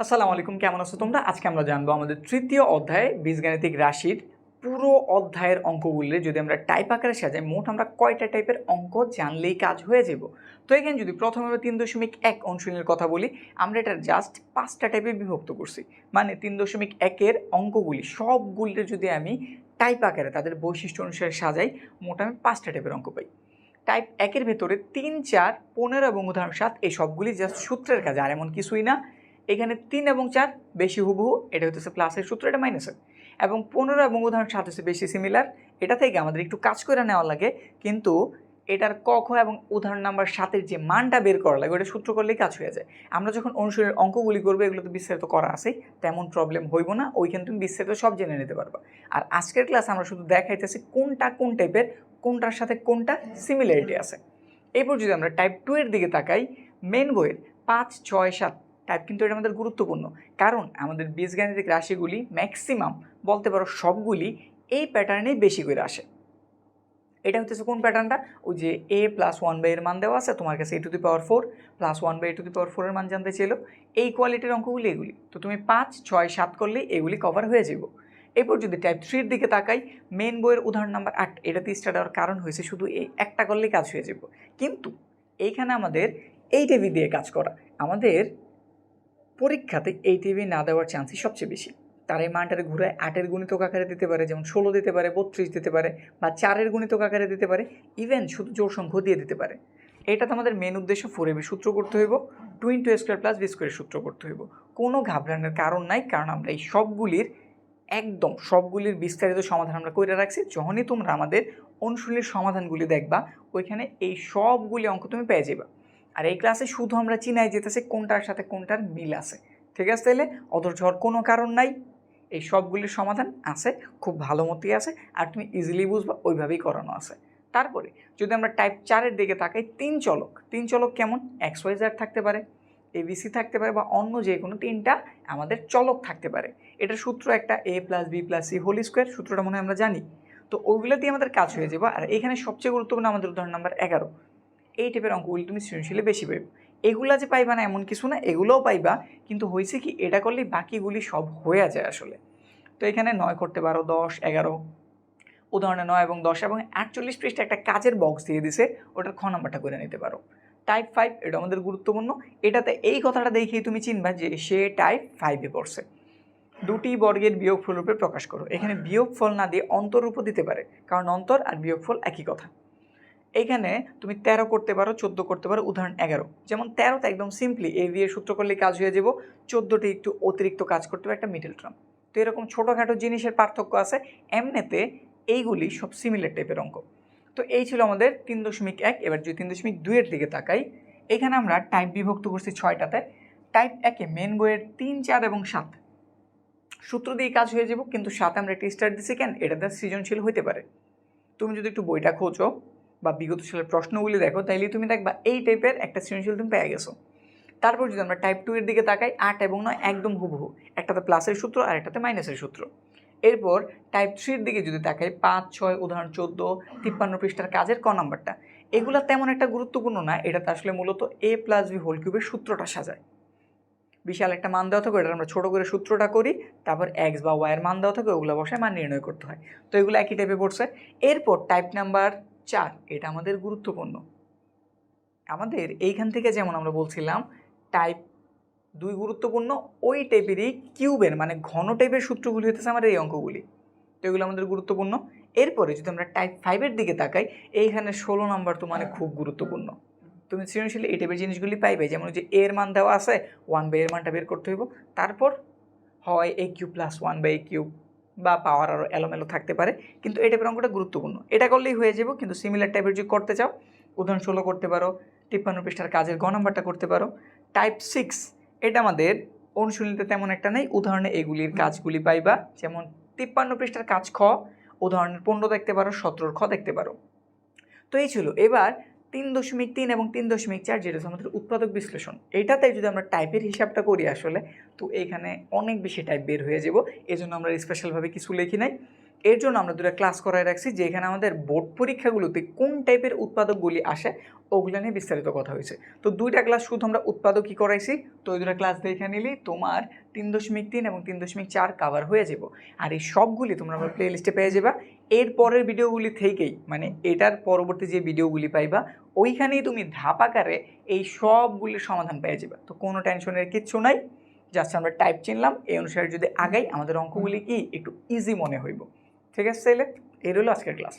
আসসালামু আলাইকুম, কেমন আছো তোমরা? আজকে আমরা জানব আমাদের তৃতীয় অধ্যায়ে বীজগাণিতিক রাশির পুরো অধ্যায়ের অঙ্কগুলি। যদি আমরা টাইপ আকারে সাজাই, মোট আমরা কয়টা টাইপের অঙ্ক জানলেই কাজ হয়ে যাব। তো এখানে যদি প্রথমে আমরা তিন দশমিক এক অনুশীলনের কথা বলি, আমরা এটা জাস্ট পাঁচটা টাইপে বিভক্ত করছি। মানে তিন দশমিক একের অঙ্কগুলি সবগুলির যদি আমি টাইপ আকারে তাদের বৈশিষ্ট্য অনুসারে সাজাই, মোট আমি পাঁচটা টাইপের অঙ্ক পাই। টাইপ একের ভেতরে তিন, চার, পনেরো এবং উদাহরণ সাত, এই সবগুলি জাস্ট সূত্রের কাজ, আর এমন কিছুই না। এখানে তিন এবং চার বেশি হুবহু, এটা হচ্ছে প্লাসের সূত্র, এটা মাইনাসের এবং পনেরো এবং উদাহরণ সাত হচ্ছে বেশি সিমিলার এটা থেকে আমাদের একটু কাজ করে নেওয়া লাগে, কিন্তু এটার ক, খ এবং উদাহরণ নাম্বার সাতের যে মানটা বের করা লাগে ওটা সূত্র করলেই কাজ হয়ে যায়। আমরা যখন অনুশীলনের অঙ্কগুলি করব, এগুলো তো বিস্তারিত করা আছে, তেমন প্রবলেম হইব না, ওইখানে তুমি বিস্তারিত সব জেনে নিতে পারবা। আর আজকের ক্লাস আমরা শুধু দেখাইতেছি কোনটা কোন টাইপের কোনটার সাথে কোনটা সিমিলারিটি আছে। এরপর যদি আমরা টাইপ টু এর দিকে তাকাই মেন বইয়ের পাঁচ, ছয়, সাত টাইপ কিন্তু এটা আমাদের গুরুত্বপূর্ণ। কারণ আমাদের বীজগাণিতিক রাশিগুলি ম্যাক্সিমাম বলতে পারো সবগুলি এই প্যাটার্নেই বেশি করে আসে। এটা হচ্ছে কোন প্যাটার্নটা ওই যে এ প্লাস ওয়ান বাই এর মান দেওয়া আছে, তোমার কাছে A to the power four plus one by A to the power ফোরের মান জানতে ছিল এই কোয়ালিটির অঙ্কগুলি এগুলি। তো তুমি পাঁচ, ছয়, সাত করলে এগুলি কভার হয়ে যাব এরপর যদি টাইপ থ্রির দিকে তাকাই মেন বইয়ের উদাহরণ নাম্বার আট এটাতে স্টার্ট হওয়ার কারণ হয়েছে, শুধু এই একটা করলেই কাজ হয়ে যাব কিন্তু এইখানে আমাদের এই টিভি দিয়ে কাজ করা। আমাদের পরীক্ষাতে এই টিভি না দেওয়ার চান্সই সবচেয়ে বেশি। তার এই মানটারে ঘুরে আটের গুণিতক আকারে দিতে পারে, যেমন ষোলো দিতে পারে, বত্রিশ দিতে পারে, বা চারের গুণিতক আকারে দিতে পারে ইভেন শুধু জোর সংখ্য দিয়ে দিতে পারে। এটা তো আমাদের মেন উদ্দেশ্য ফোর এবি সূত্র করতে হইব two into square plus B স্কোয়ারের সূত্র করতে হইব। কোনো ঘাবড়ানোর কারণ নাই, কারণ আমরা এই সবগুলির একদম সবগুলির বিস্তারিত সমাধান আমরা করে রাখছি। যখনই তোমরা আমাদের অনুশীলনীর সমাধানগুলি দেখবা, ওইখানে এই সবগুলি অঙ্ক তুমি পেয়ে যাবা আর এই ক্লাসে শুধু আমরা চিনাই যেতেছে কোনটার সাথে কোনটার মিল আছে। ঠিক আছে? তাহলে হওয়ার কোনো কারণ নাই। এই সবগুলির সমাধান আছে, খুব ভালো মতোই আছে, আর তুমি ইজিলি বুঝবা, ওইভাবেই করানো আছে। তারপরে যদি আমরা টাইপ চারের দিকে তাকাই, তিন চলক। তিন চলক কেমন? এক্স ওয়াই থাকতে পারে এবিসি থাকতে পারে বা অন্য যে কোনো তিনটা আমাদের চলক থাকতে পারে। এটার সূত্র একটা A plus B plus C whole square সূত্রটা মনে হয় আমরা জানি। তো ওইগুলো দিয়ে আমাদের কাজ হয়ে যাবে। আর এখানে সবচেয়ে গুরুত্বপূর্ণ আমাদের উদাহরণ নাম্বার এগারো। এই টাইপের অঙ্কগুলি তুমি সৃজনশীলে বেশি পাইবে এগুলা যে পাইবা না এমন কিছু না, এগুলোও পাইবা, কিন্তু হয়েছে কি এটা করলে বাকিগুলি সব হয়ে যায় আসলে। তো এখানে নয় করতে পারো দশ, এগারো, উদাহরণে নয় এবং দশ এবং আটচল্লিশ পৃষ্ঠা একটা কাজের বক্স দিয়ে দিছে, ওটার খ নাম্বারটা করে নিতে পারো। টাইপ ফাইভ এটা আমাদের গুরুত্বপূর্ণ। এটাতে এই কথাটা দেখেই তুমি চিনবা যে সে টাইপ ফাইভে পড়ছে। দুটি বর্গের বিয়োগফল রূপে প্রকাশ করো। এখানে বিয়োগফল না দিয়ে অন্তরূপও দিতে পারে, কারণ অন্তর আর বিয়োগফল একই কথা। এখানে তুমি তেরো করতে পারো, চোদ্দ করতে পারো, উদাহরণ এগারো। যেমন তেরোতে একদম সিম্পলি এ দিয়ে সূত্র করলে কাজ হয়ে যাব। চোদ্দোটি একটু অতিরিক্ত কাজ করতে হবে, একটা মিডল টার্ম তো এরকম ছোটোখাটো জিনিসের পার্থক্য আছে, এমনিতে এইগুলি সব সিমিলার টাইপের অঙ্ক। তো এই ছিল আমাদের তিন দশমিক এক, এবার যদি তিন দশমিক দুইয়ের দিকে তাকাই, এখানে আমরা টাইপ বিভক্ত করছি ছয়টাতে। টাইপ একে মেন বইয়ের তিন, চার এবং সাত। সূত্র দিয়ে কাজ হয়ে যাব, কিন্তু সাথে আমরা একটা স্টার দিছি কেন? এটাতে সৃজনশীল হইতে পারে। তুমি যদি একটু বইটা খোঁজো। বা বিগত সালের প্রশ্নগুলি দেখো, তাইলে তুমি দেখবা এই টাইপের একটা সৃজনশীল তুমি পেয়ে গেছো। তারপর যদি আমরা টাইপ টু এর দিকে তাকাই, আট এবং নয় একদম হুবহু, একটাতে প্লাসের সূত্র আর একটাতে মাইনাসের সূত্র। এরপর টাইপ থ্রির দিকে যদি তাকাই, পাঁচ, ছয়, উদাহরণ চোদ্দ, তিপ্পান্ন পৃষ্ঠার কাজের ক নাম্বারটা এগুলো তেমন একটা গুরুত্বপূর্ণ না, এটাতে আসলে মূলত এ প্লাস বি হোল কিউবের সূত্রটা সাজায়। বিশাল একটা মান দেওয়া থাকে এটা আমরা ছোটো করে সূত্রটা করি, তারপর এক্স বা ওয়াইয়ের মান দেওয়া থাকে, ওগুলো বসায় মান নির্ণয় করতে হয়। তো এগুলো একই টাইপে পড়ছে এরপর টাইপ নাম্বার চার, এটা আমাদের গুরুত্বপূর্ণ। আমাদের এইখান থেকে যেমন আমরা বলছিলাম টাইপ দুই গুরুত্বপূর্ণ, ওই টাইপেরই কিউবের মানে ঘন টাইপের সূত্রগুলি হতেছে আমাদের এই অঙ্কগুলি। তো এগুলো আমাদের গুরুত্বপূর্ণ। এরপরে যদি আমরা টাইপ ফাইভের দিকে তাকাই, এইখানে ষোলো নাম্বার তো মানে খুব গুরুত্বপূর্ণ। তুমি সৃজনশীল এই টাইপের জিনিসগুলি পাইবে, যেমন যে এর মান দেওয়া আছে ওয়ান বাই এর মানটা বের করতে হইব। তারপর হয় A cube plus one by cube বা পাওয়ার আরও এলোমেলো থাকতে পারে। কিন্তু এই টাইপের অঙ্কটা গুরুত্বপূর্ণ। এটা করলেই হয়ে যাব, কিন্তু সিমিলার টাইপের যদি করতে চাও, উদাহরণ ষোলো করতে পারো, তিপ্পান্ন পৃষ্ঠার কাজের গ নাম্বারটা করতে পারো। টাইপ সিক্স এটা আমাদের অনুশীলনীতে তেমন একটা নেই। উদাহরণে এগুলির কাজগুলি পাইবা। যেমন তিপ্পান্ন পৃষ্ঠার কাজ খ, উদাহরণের পনেরো দেখতে পারো, সতেরোর খ দেখতে পারো। তো এই ছিল। এবার তিন দশমিক তিন এবং তিন দশমিক চার যেটা হচ্ছে আমাদের উৎপাদক বিশ্লেষণ। এইটাতে যদি আমরা টাইপের হিসাবটা করি আসলে, তো এখানে অনেক বেশি টাইপ বের হয়ে যাব। এই জন্য আমরা স্পেশালভাবে কিছু লিখি নাই। এর জন্য আমরা দুটো ক্লাস করায় রাখছি, যেখানে আমাদের বোর্ড পরীক্ষাগুলোতে কোন টাইপের উৎপাদকগুলি আসে, ওগুলো নিয়ে বিস্তারিত কথা হয়েছে। তো দুইটা ক্লাস শুধু আমরা উৎপাদকই করাইছি, তো ওই দুটা ক্লাস দেখে নিলে তোমার তিন দশমিক তিন এবং তিন দশমিক চার কাভার হয়ে যাব। আর এই সবগুলি তোমরা আমার প্লে লিস্টে পেয়ে যাবা। এর পরের ভিডিওগুলি থেকেই মানে এটার পরবর্তী যে ভিডিওগুলি পাইবা, ওইখানেই তুমি ধাপ আকারে এই সবগুলির সমাধান পেয়ে যাবে। তো কোনো টেনশনের কিচ্ছু নাই জাস্ট আমরা টাইপ চিনলাম, এই অনুসারে যদি আগাই, আমাদের অঙ্কগুলি কি একটু ইজি মনে হইব। ঠিক আছে তাইলে এর হলো আজকের ক্লাস।